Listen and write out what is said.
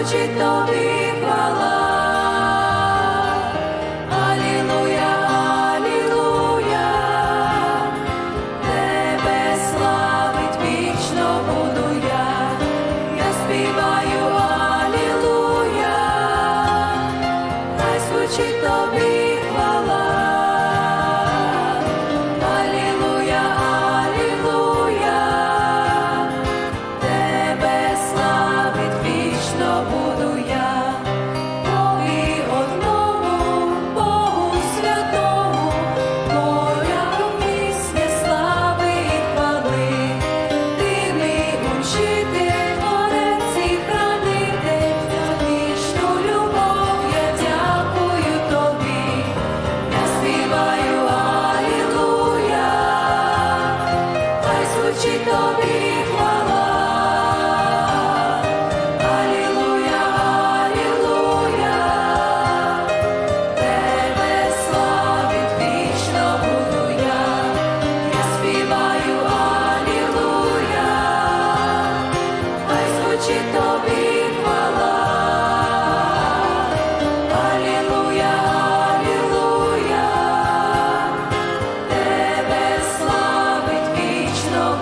Очі тобі хвала. очі тобі хвала, Алілуя, Алілуя, тебе славить вічно.